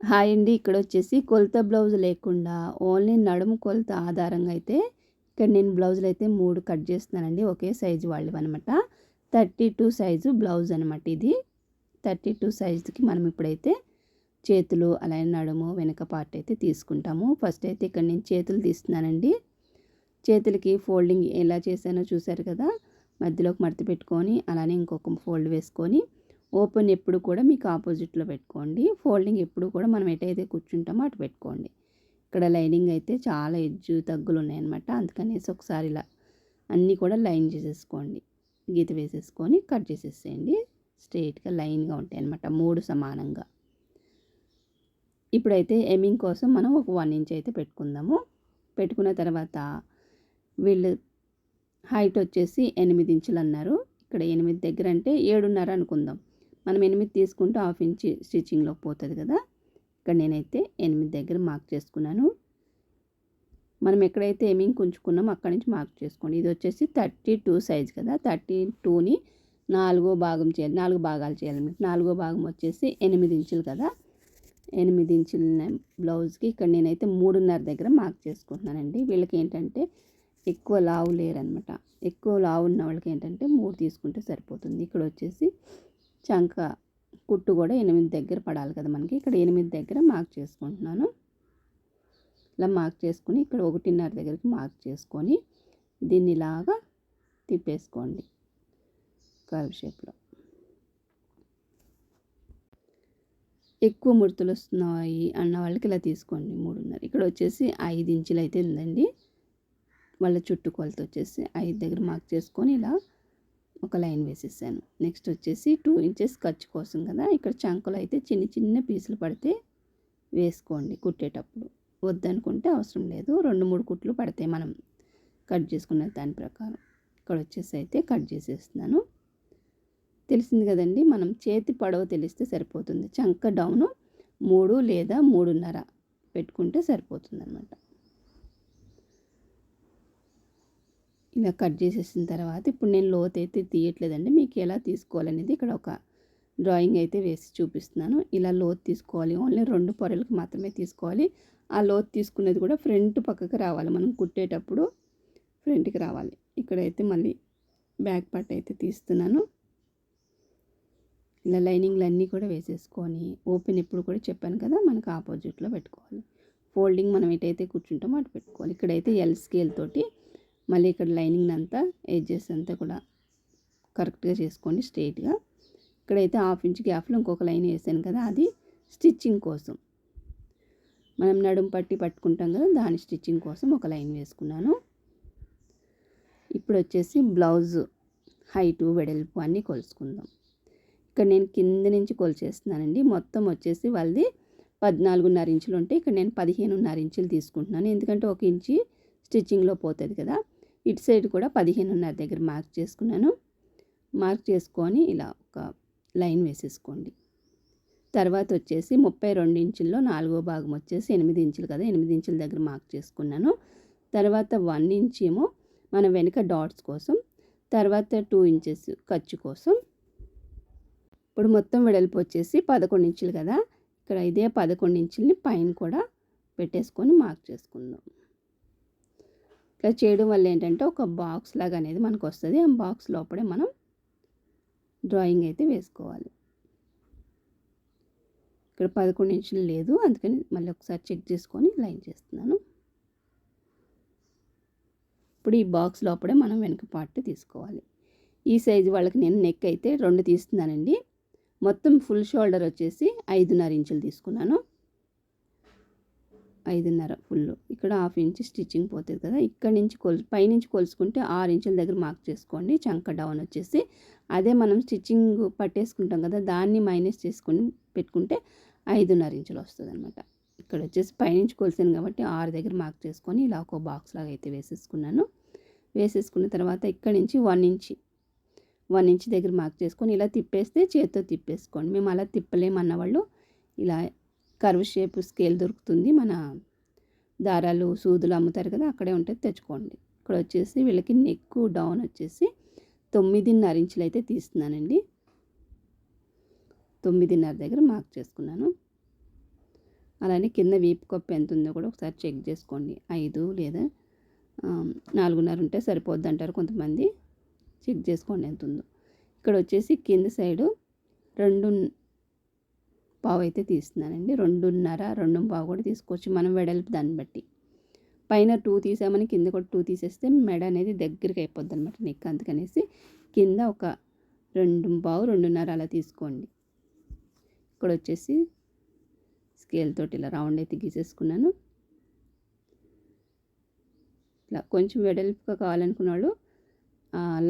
Hi అండి. ఇక్కడ వచ్చేసి కొలత బ్లౌజ్ లేకుండా ఓన్లీ నడుము కొలత ఆధారంగా అయితే ఇక్కడ నేను బ్లౌజులు అయితే మూడు కట్ చేస్తున్నానండి. ఒకే సైజు వాళ్ళు అనమాట థర్టీ టూ సైజు బ్లౌజ్ అనమాట ఇది. థర్టీ టూ సైజుకి మనం ఇప్పుడైతే చేతులు అలాగే నడుము వెనక పార్ట్ అయితే తీసుకుంటాము. ఫస్ట్ అయితే ఇక్కడ నేను చేతులు తీస్తున్నానండి. చేతులకి ఫోల్డింగ్ ఎలా చేశానో చూసారు కదా? మధ్యలోకి మడత పెట్టుకొని అలానే ఇంకొక ఫోల్డ్ వేసుకొని ఓపెన్ ఎప్పుడు కూడా మీకు ఆపోజిట్లో పెట్టుకోండి. ఫోల్డింగ్ ఎప్పుడు కూడా మనం ఎటైతే కూర్చుంటామో అటు పెట్టుకోండి. ఇక్కడ లైనింగ్ అయితే చాలా ఎజ్జు తగ్గులు ఉన్నాయన్నమాట. అందుకనేసి ఒకసారి ఇలా అన్నీ కూడా లైన్ చేసేసుకోండి. గీత వేసేసుకొని కట్ చేసేసేయండి. స్ట్రైట్గా లైన్గా ఉంటాయి అన్నమాట మూడు సమానంగా. ఇప్పుడైతే ఎమింగ్ కోసం మనం ఒక వన్ ఇంచ్ అయితే పెట్టుకుందాము. పెట్టుకున్న తర్వాత వీళ్ళు హైట్ వచ్చేసి ఎనిమిది ఇంచులు అన్నారు. ఇక్కడ ఎనిమిది దగ్గర అంటే ఏడున్నర అనుకుందాం. మనం ఎనిమిది తీసుకుంటే హాఫ్ ఇంచ్ స్టిచ్చింగ్లోకి పోతుంది కదా. ఇక్కడ నేనైతే ఎనిమిది దగ్గర మార్క్ చేసుకున్నాను. మనం ఎక్కడైతే ఏమింగ్ ఉంచుకున్నామో అక్కడి నుంచి మార్క్ చేసుకోండి. ఇది వచ్చేసి థర్టీ టూ సైజ్ కదా. థర్టీ టూని నాలుగో భాగం చేయాలి. నాలుగు భాగాలు చేయాలి నాలుగో భాగం వచ్చేసి ఎనిమిది ఇంచులు కదా. ఎనిమిది ఇంచుల బ్లౌజ్కి ఇక్కడ నేనైతే మూడున్నర దగ్గర మార్క్ చేసుకుంటున్నానండి. వీళ్ళకి ఏంటంటే ఎక్కువ లావు లేరనమాట ఎక్కువ లావు ఉన్న వాళ్ళకి ఏంటంటే మూడు తీసుకుంటే సరిపోతుంది. ఇక్కడ వచ్చేసి చంక కుట్టు కూడా ఎనిమిది దగ్గర పడాలి కదా మనకి. ఇక్కడ ఎనిమిది దగ్గర మార్క్ చేసుకుంటున్నాను. ఇలా మార్క్ చేసుకుని ఇక్కడ ఒకటిన్నర దగ్గరికి మార్క్ చేసుకొని దీన్ని ఇలాగా తిప్పేసుకోండి కర్వ్ షేప్లో ఎక్కువ ముడతలు వస్తున్నాయి అన్న వాళ్ళకి ఇలా తీసుకోండి మూడున్నర. ఇక్కడ వచ్చేసి ఐదు ఇంచులు అయితే ఉందండి. వాళ్ళ చుట్టుకొలత వచ్చేసి ఐదు దగ్గర మార్క్ చేసుకొని ఇలా ఒక లైన్ వేసేసాను. నెక్స్ట్ వచ్చేసి టూ ఇంచెస్ ఖర్చు కోసం కదా ఇక్కడ చంకలు అయితే చిన్న చిన్న పీసులు పడితే వేసుకోండి కుట్టేటప్పుడు. వద్దనుకుంటే అవసరం లేదు రెండు మూడు కుట్లు పడతాయి మనం కట్ చేసుకున్న దాని ప్రకారం. ఇక్కడ వచ్చేసి అయితే కట్ చేసేస్తున్నాను. తెలిసింది కదండి మనం చేతి పొడవు తెలిస్తే సరిపోతుంది. చంక డౌను మూడు లేదా మూడున్నర పెట్టుకుంటే సరిపోతుంది అనమాట ఇలా కట్ చేసేసిన తర్వాత ఇప్పుడు నేను లోత్ అయితే తీయట్లేదండి. మీకు ఎలా తీసుకోవాలనేది ఇక్కడ ఒక డ్రాయింగ్ అయితే వేసి చూపిస్తున్నాను. ఇలా లోత్ తీసుకోవాలి. ఓన్లీ రెండు పొరలకు మాత్రమే తీసుకోవాలి. ఆ లోత్ తీసుకునేది కూడా ఫ్రంట్ పక్కకి రావాలి. మనం కుట్టేటప్పుడు ఫ్రంట్కి రావాలి. ఇక్కడైతే మళ్ళీ బ్యాక్ పార్ట్ అయితే తీస్తున్నాను. ఇలా లైనింగ్లు అన్నీ కూడా వేసేసుకొని ఓపెన్ ఎప్పుడు కూడా చెప్పాను కదా మనకు ఆపోజిట్లో పెట్టుకోవాలి. ఫోల్డింగ్ మనం ఎటైతే కూర్చుంటామో అటు పెట్టుకోవాలి. ఇక్కడైతే ఎల్ స్కేల్ తోటి మళ్ళీ ఇక్కడ లైనింగ్ అంతా ఎడ్జెస్ అంతా కూడా కరెక్ట్గా చేసుకోండి స్ట్రైట్గా ఇక్కడైతే హాఫ్ ఇంచ్ గ్యాప్లో ఇంకొక లైన్ వేసాను కదా అది స్టిచ్చింగ్ కోసం. మనం నడుం పట్టి పట్టుకుంటాం కదా దాని స్టిచ్చింగ్ కోసం ఒక లైన్ వేసుకున్నాను. ఇప్పుడు వచ్చేసి బ్లౌజ్ హైటు వెడల్పు అన్నీ కొలుసుకుందాం. ఇక్కడ నేను కింద నుంచి కొలిచేస్తున్నానండి. మొత్తం వచ్చేసి వాళ్ళది పద్నాలుగున్నర ఇంచులు ఉంటే ఇక్కడ నేను పదిహేనున్నర ఇంచులు తీసుకుంటున్నాను. ఎందుకంటే ఒక ఇంచి స్టిచ్చింగ్లో పోతుంది కదా. ఇటు సైడ్ కూడా పదిహేనున్నర దగ్గర మార్క్ చేసుకున్నాను. మార్క్ చేసుకొని ఇలా ఒక లైన్ వేసేసుకోండి. తర్వాత వచ్చేసి ముప్పై రెండు ఇంచుల్లో నాలుగో భాగం వచ్చేసి ఎనిమిది ఇంచులు కదా ఎనిమిది ఇంచుల దగ్గర మార్క్ చేసుకున్నాను. తర్వాత వన్ ఇంచ్ ఏమో మన వెనుక డాట్స్ కోసం తర్వాత టూ ఇంచెస్ ఖర్చు కోసం. ఇప్పుడు మొత్తం వెడల్పు వచ్చేసి పదకొండు ఇంచులు కదా ఇక్కడ ఇదే పదకొండు ఇంచుల్ని పైన కూడా పెట్టేసుకొని మార్క్ చేసుకుందాం. ఇట్లా చేయడం వల్ల ఏంటంటే ఒక బాక్స్ లాగా అనేది మనకు వస్తుంది. ఆ బాక్స్ లోపలే మనం డ్రాయింగ్ అయితే వేసుకోవాలి. ఇక్కడ పదకొండు ఇంచులు లేదు. అందుకని మళ్ళీ ఒకసారి చెక్ చేసుకొని లైన్ చేస్తున్నాను. ఇప్పుడు ఈ బాక్స్ లోపలే మనం వెనక పార్ట్ తీసుకోవాలి. ఈ సైజు వాళ్ళకి నేను నెక్ అయితే రెండు తీస్తున్నానండి. మొత్తం ఫుల్ షోల్డర్ వచ్చేసి ఐదున్నర ఇంచులు తీసుకున్నాను. ఐదున్నర ఫుల్ ఇక్కడ హాఫ్ ఇంచ్ స్టిచ్చింగ్ పోతుంది కదా. ఇక్కడ నుంచి కొలు పైనుంచి కొలుసుకుంటే ఆరు ఇంచుల దగ్గర మార్క్ చేసుకోండి. చంక డౌన్ వచ్చేసి అదే మనం స్టిచ్చింగ్ పట్టేసుకుంటాం కదా. దాన్ని మైనస్ చేసుకొని పెట్టుకుంటే ఐదున్నర ఇంచులు వస్తుంది అనమాట ఇక్కడ వచ్చేసి పైనుంచి కొలిసాను కాబట్టి ఆరు దగ్గర మార్క్ చేసుకొని ఇలా ఒక బాక్స్ లాగా అయితే వేసేసుకున్నాను. వేసేసుకున్న తర్వాత ఇక్కడ నుంచి వన్ ఇంచ్ వన్ ఇంచ్ దగ్గర మార్క్ చేసుకొని ఇలా తిప్పేస్తే చేతితో తిప్పేసుకోండి. మేము అలా తిప్పలేమన్న వాళ్ళు ఇలా కర్వ్ షేప్ స్కేల్ దొరుకుతుంది. మన దారాలు సూదులు అమ్ముతారు కదా అక్కడే ఉంటుంది తెచ్చుకోండి. ఇక్కడ వచ్చేసి వీళ్ళకి నెక్ డౌన్ వచ్చేసి తొమ్మిదిన్నర ఇంచులు అయితే తీస్తున్నానండి. తొమ్మిదిన్నర దగ్గర మార్క్ చేసుకున్నాను. అలానే కింద వీపు కప్పు ఎంత ఉందో కూడా ఒకసారి చెక్ చేసుకోండి. ఐదు లేదా నాలుగున్నర ఉంటే సరిపోద్ది అంటారు కొంతమంది. చెక్ చేసుకోండి ఎంత ఉందో. ఇక్కడ వచ్చేసి కింద సైడు రెండు పావు అయితే తీస్తున్నానండి. రెండున్నర రెండు పావు కూడా తీసుకోవచ్చు. మనం వెడల్పు దాన్ని బట్టి. పైన టూ తీసామని కింద కూడా టూ తీసేస్తే మెడ అనేది దగ్గరికి అయిపోద్ది అనమాట నెక్ అందుకనేసి కింద ఒక రెండు పావు రెండున్నర అలా తీసుకోండి. ఇక్కడ వచ్చేసి స్కేల్ తోటి ఇలా రౌండ్ అయితే గీసేసుకున్నాను. ఇలా కొంచెం వెడల్పుగా కావాలనుకున్న వాళ్ళు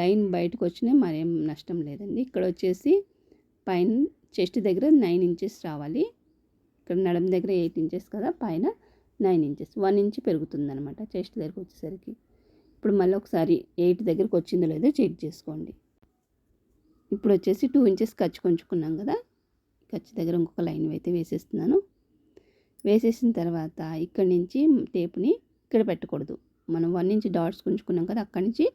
లైన్ బయటకు వచ్చినా మరేం నష్టం లేదండి. ఇక్కడ వచ్చేసి పైన చెస్ట్ దగ్గర నైన్ ఇంచెస్ రావాలి. ఇక్కడ నడమ దగ్గర ఎయిట్ ఇంచెస్ కదా పైన నైన్ ఇంచెస్. వన్ ఇంచ్ పెరుగుతుంది అనమాట చెస్ట్ దగ్గరకు వచ్చేసరికి. ఇప్పుడు మళ్ళీ ఒకసారి ఎయిట్ దగ్గరకు వచ్చిందో లేదో చెక్ చేసుకోండి. ఇప్పుడు వచ్చేసి టూ ఇంచెస్ ఖర్చు కొంచుకున్నాం కదా ఖర్చు దగ్గర ఇంకొక లైన్ అయితే వేసేస్తున్నాను. వేసేసిన తర్వాత ఇక్కడి నుంచి టేపుని ఇక్కడ పెట్టకూడదు. మనం వన్ ఇంచ్ డాట్స్ ఉంచుకున్నాం కదా అక్కడి నుంచి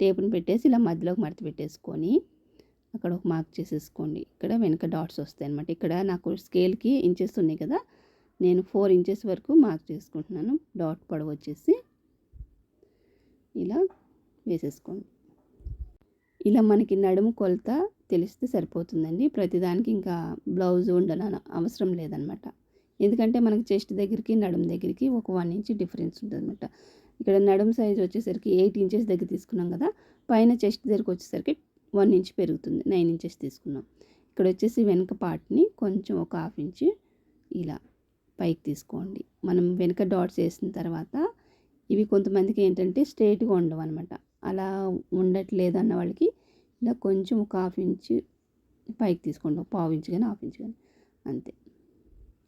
టేపుని పెట్టేసి ఇలా మధ్యలోకి మడత పెట్టేసుకొని అక్కడ ఒక మార్క్ చేసేసుకోండి. ఇక్కడ వెనక డాట్స్ వస్తాయి అనమాట ఇక్కడ నాకు స్కేల్కి ఇంచెస్ ఉన్నాయి కదా నేను ఫోర్ ఇంచెస్ వరకు మార్క్ చేసుకుంటున్నాను. డాట్ పొడవు వచ్చేసి ఇలా వేసేసుకోండి. ఇలా మనకి నడుము కొలత తెలిస్తే సరిపోతుందండి. ప్రతిదానికి ఇంకా బ్లౌజ్ ఉండాలని అవసరం లేదనమాట ఎందుకంటే మనకి చెస్ట్ దగ్గరికి నడుము దగ్గరికి ఒక వన్ ఇంచ్ డిఫరెన్స్ ఉంటుంది అనమాట ఇక్కడ నడుము సైజ్ వచ్చేసరికి ఎయిట్ ఇంచెస్ దగ్గర తీసుకున్నాం కదా పైన చెస్ట్ దగ్గరికి వచ్చేసరికి వన్ ఇంచ్ పెరుగుతుంది. నైన్ ఇంచెస్ తీసుకున్నాం. ఇక్కడ వచ్చేసి వెనక పార్ట్ని కొంచెం ఒక హాఫ్ ఇంచ్ ఇలా పైకి తీసుకోండి. మనం వెనక డాట్స్ వేసిన తర్వాత ఇవి కొంతమందికి ఏంటంటే స్ట్రైట్గా ఉండవు అనమాట అలా ఉండట్లేదు అన్న వాళ్ళకి ఇలా కొంచెం ఒక హాఫ్ ఇంచ్ పైకి తీసుకోండి. ఒక పావు ఇంచ్ కానీ హాఫ్ ఇంచ్ కానీ అంతే.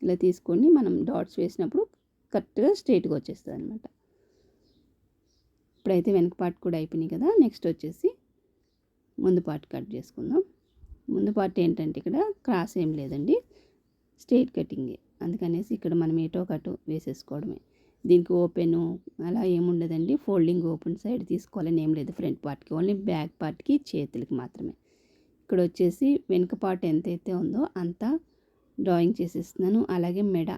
ఇలా తీసుకొని మనం డాట్స్ వేసినప్పుడు కరెక్ట్గా స్ట్రైట్గా వచ్చేస్తుంది అనమాట ఇప్పుడైతే వెనక పార్ట్ కూడా అయిపోయినాయి కదా. నెక్స్ట్ వచ్చేసి ముందు పార్ట్ కట్ చేసుకుందాం. ముందు పార్ట్ ఏంటంటే ఇక్కడ క్రాస్ ఏం లేదండి. స్ట్రైట్ కటింగే. అందుకనేసి ఇక్కడ మనం ఏటో కటు వేసేసుకోవడమే. దీనికి ఓపెన్ అలా ఏముండదండి ఫోల్డింగ్ ఓపెన్ సైడ్ తీసుకోవాలని ఏం లేదు ఫ్రంట్ పార్ట్కి. ఓన్లీ బ్యాక్ పార్ట్కి చేతులకి మాత్రమే. ఇక్కడ వచ్చేసి వెనుక పార్ట్ ఎంతైతే ఉందో అంతా డ్రాయింగ్ చేసేస్తున్నాను. అలాగే మెడ.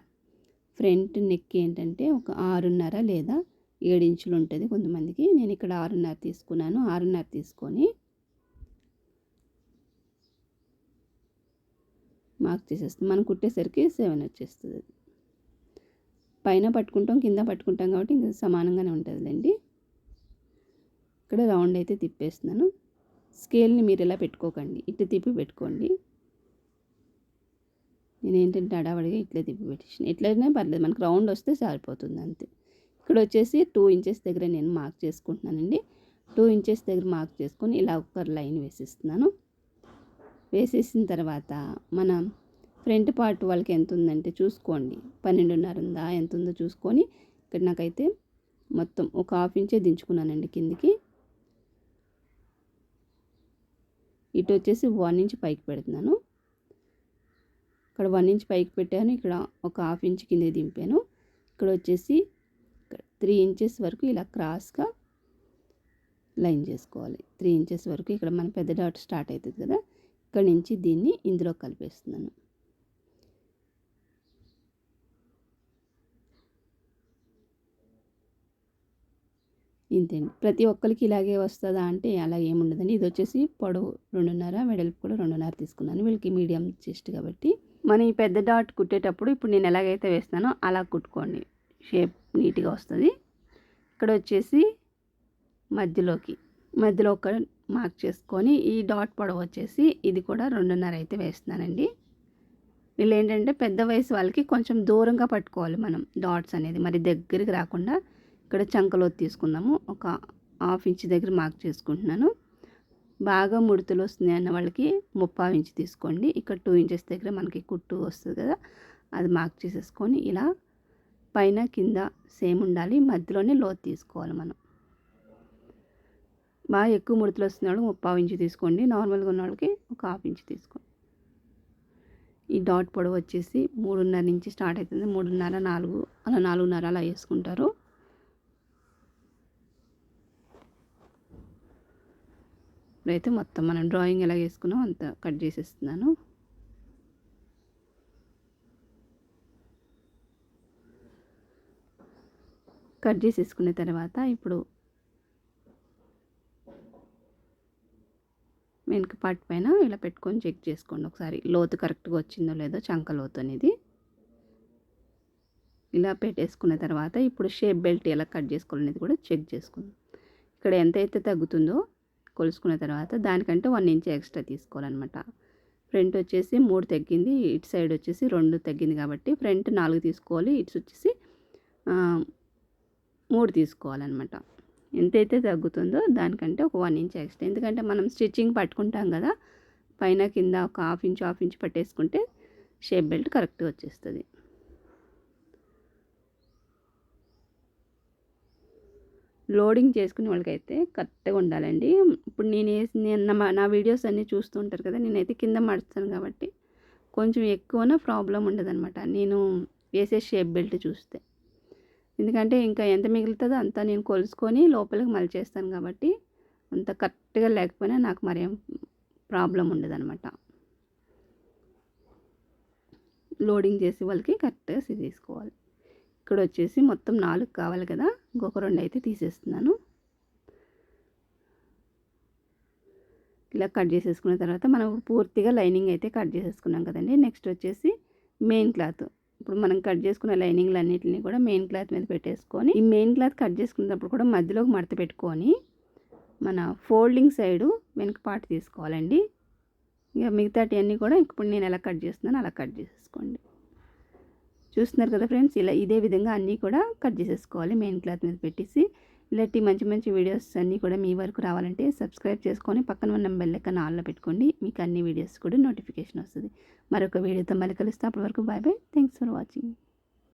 ఫ్రంట్ నెక్ ఏంటంటే ఒక ఆరున్నర లేదా ఏడు ఇంచులు ఉంటుంది కొంతమందికి. నేను ఇక్కడ ఆరున్నర తీసుకున్నాను. ఆరున్నర తీసుకొని మార్క్ చేసేస్తుంది మనం కుట్టేసరికి సెవెన్ వచ్చేస్తుంది అది. పైన పట్టుకుంటాం కింద పట్టుకుంటాం కాబట్టి ఇంకా సమానంగానే ఉంటుందిలేండి. ఇక్కడ రౌండ్ అయితే తిప్పేస్తున్నాను. స్కేల్ని మీరు ఇలా పెట్టుకోకండి ఇట్లా తిప్పి పెట్టుకోండి. నేను ఏంటంటే అడావడిగా ఇట్లా తిప్పి పెట్టేసాను. ఎట్లయినా పర్లేదు మనకు రౌండ్ వస్తే సరిపోతుంది అంతే. ఇక్కడ వచ్చేసి టూ ఇంచెస్ దగ్గర నేను మార్క్ చేసుకుంటున్నానండి. టూ ఇంచెస్ దగ్గర మార్క్ చేసుకొని ఇలా ఒక లైన్ వేసిస్తున్నాను. వేసేసిన తర్వాత మన ఫ్రంట్ పార్ట్ వాళ్ళకి ఎంత ఉందంటే చూసుకోండి. పన్నెండున్నర ఉందా ఎంత ఉందో చూసుకొని ఇక్కడ నాకైతే మొత్తం ఒక హాఫ్ ఇంచే దించుకున్నానండి కిందికి. ఇటు వచ్చేసి వన్ ఇంచ్ పైకి పెడుతున్నాను. ఇక్కడ వన్ ఇంచ్ పైకి పెట్టాను. ఇక్కడ ఒక హాఫ్ ఇంచ్ కింద దింపాను. ఇక్కడ వచ్చేసి త్రీ ఇంచెస్ వరకు ఇలా క్రాస్గా లైన్ చేసుకోవాలి. త్రీ ఇంచెస్ వరకు ఇక్కడ మన పెద్ద డాట్ స్టార్ట్ అవుతుంది కదా. ఇక్కడి నుంచి దీన్ని ఇందులో కలిపేస్తున్నాను. ఇంతేండి ప్రతి ఒక్కరికి ఇలాగే వస్తుందా అంటే అలా ఏముండదండి ఇది వచ్చేసి పొడవు రెండున్నర వెడల్పు కూడా రెండున్నర తీసుకున్నాను. వీళ్ళకి మీడియం చెస్ట్ కాబట్టి. మనం ఈ పెద్ద డాట్ కుట్టేటప్పుడు ఇప్పుడు నేను ఎలాగైతే వేస్తానో అలా కుట్టుకోండి. షేప్ నీట్గా వస్తుంది. ఇక్కడ వచ్చేసి మధ్యలోకి. మధ్యలో ఒక మార్క్ చేసుకొని ఈ డాట్ పొడవు వచ్చేసి ఇది కూడా రెండున్నర అయితే వేస్తున్నానండి. వీళ్ళు ఏంటంటే పెద్ద వయసు వాళ్ళకి కొంచెం దూరంగా పట్టుకోవాలి మనం డాట్స్ అనేది. మరి దగ్గరికి రాకుండా ఇక్కడ చంకలో తీసుకుందాము. ఒక హాఫ్ ఇంచ్ దగ్గర మార్క్ చేసుకుంటున్నాను. బాగా ముడతలు వస్తున్నాయి అన్న వాళ్ళకి ముప్పావు ఇంచ్ తీసుకోండి. ఇక్కడ టూ ఇంచెస్ దగ్గర మనకి కుట్టు వస్తుంది కదా అది మార్క్ చేసేసుకొని ఇలా పైన కింద సేమ్ ఉండాలి. మధ్యలోనే లోతు తీసుకోవాలి మనం. బాగా ఎక్కువ ముడతలు వస్తున్నాడు ముప్పావు ఇంచు తీసుకోండి. నార్మల్గా ఉన్న వాళ్ళకి ఒక హాఫ్ ఇంచు తీసుకోండి. ఈ డాట్ పొడవు వచ్చేసి మూడున్నర నుంచి స్టార్ట్ అవుతుంది. మూడున్నర నాలుగు అలా నాలుగున్నర అలా వేసుకుంటారు. ఇప్పుడైతే మొత్తం మనం డ్రాయింగ్ ఎలా వేసుకున్నాం అంత కట్ చేసేస్తున్నాను. కట్ చేసేసుకున్న తర్వాత ఇప్పుడు వెనుక పార్ట్ పైన ఇలా పెట్టుకొని చెక్ చేసుకోండి ఒకసారి. లోతు కరెక్ట్గా వచ్చిందో లేదో చంక లోతు అనేది. ఇలా పెట్టేసుకున్న తర్వాత ఇప్పుడు షేప్ బెల్ట్ ఎలా కట్ చేసుకోవాలనేది కూడా చెక్ చేసుకుందాం. ఇక్కడ ఎంతైతే తగ్గుతుందో కొలుసుకున్న తర్వాత దానికంటే వన్ ఇంచ్ ఎక్స్ట్రా తీసుకోవాలన్నమాట. ఫ్రంట్ వచ్చేసి మూడు తగ్గింది ఇటు సైడ్ వచ్చేసి రెండు తగ్గింది కాబట్టి ఫ్రంట్ నాలుగు తీసుకోవాలి ఇటు వచ్చేసి మూడు తీసుకోవాలన్నమాట. ఎంతైతే తగ్గుతుందో దానికంటే ఒక వన్ ఇంచ్ ఎక్స్ట్రా. ఎందుకంటే మనం స్టిచ్చింగ్ పట్టుకుంటాం కదా పైన కింద ఒక హాఫ్ ఇంచ్ హాఫ్ ఇంచ్ పట్టేసుకుంటే షేప్ బెల్ట్ కరెక్ట్గా వచ్చేస్తుంది. లోడింగ్ చేసుకునే వాళ్ళకైతే కరెక్ట్గా ఉండాలండి. ఇప్పుడు నేను వేసి నేను నా వీడియోస్ అన్నీ చూస్తూ ఉంటారు కదా నేనైతే కింద మడుస్తాను కాబట్టి కొంచెం ఎక్కువన ప్రాబ్లం ఉండదన్నమాట. నేను వేసే షేప్ బెల్ట్ చూస్తే. ఎందుకంటే ఇంకా ఎంత మిగులుతుందో అంతా నేను కొలుసుకొని లోపలికి మలిచేస్తాను కాబట్టి అంత కరెక్ట్గా లేకపోయినా నాకు మరేం ప్రాబ్లం ఉండదనమాట లోడింగ్ చేసే వాళ్ళకి కరెక్ట్గా తీసుకోవాలి. ఇక్కడ వచ్చేసి మొత్తం నాలుగు కావాలి కదా ఇంకొక రెండు అయితే తీసేస్తున్నాను. ఇలా కట్ చేసేసుకున్న తర్వాత మనం పూర్తిగా లైనింగ్ అయితే కట్ చేసేసుకున్నాం కదండి. నెక్స్ట్ వచ్చేసి మెయిన్ క్లాత్. ఇప్పుడు మనం కట్ చేసుకున్న లైనింగ్లు అన్నింటిని కూడా మెయిన్ క్లాత్ మీద పెట్టేసుకొని ఈ మెయిన్ క్లాత్ కట్ చేసుకున్నప్పుడు కూడా మధ్యలోకి మడత పెట్టుకొని మన ఫోల్డింగ్ సైడు వెనుక పాటు తీసుకోవాలండి. ఇక మిగతాటి అన్నీ కూడా ఇప్పుడు నేను ఎలా కట్ చేస్తున్నాను అలా కట్ చేసేసుకోండి. చూస్తున్నారు కదా ఫ్రెండ్స్ ఇలా ఇదే విధంగా అన్నీ కూడా కట్ చేసేసుకోవాలి మెయిన్ క్లాత్ మీద పెట్టేసి. ఇలాంటి మంచి మంచి వీడియోస్ అన్నీ కూడా మీ వరకు రావాలంటే సబ్స్క్రైబ్ చేసుకొని పక్కన ఉన్న బెల్ ఐకాన్ పెట్టుకోండి. మీకు అన్ని వీడియోస్ కూడా నోటిఫికేషన్ వస్తుంది. మరొక వీడియోతో మళ్ళీ కలుస్తే. అప్పటి వరకు bye bye thanks for watching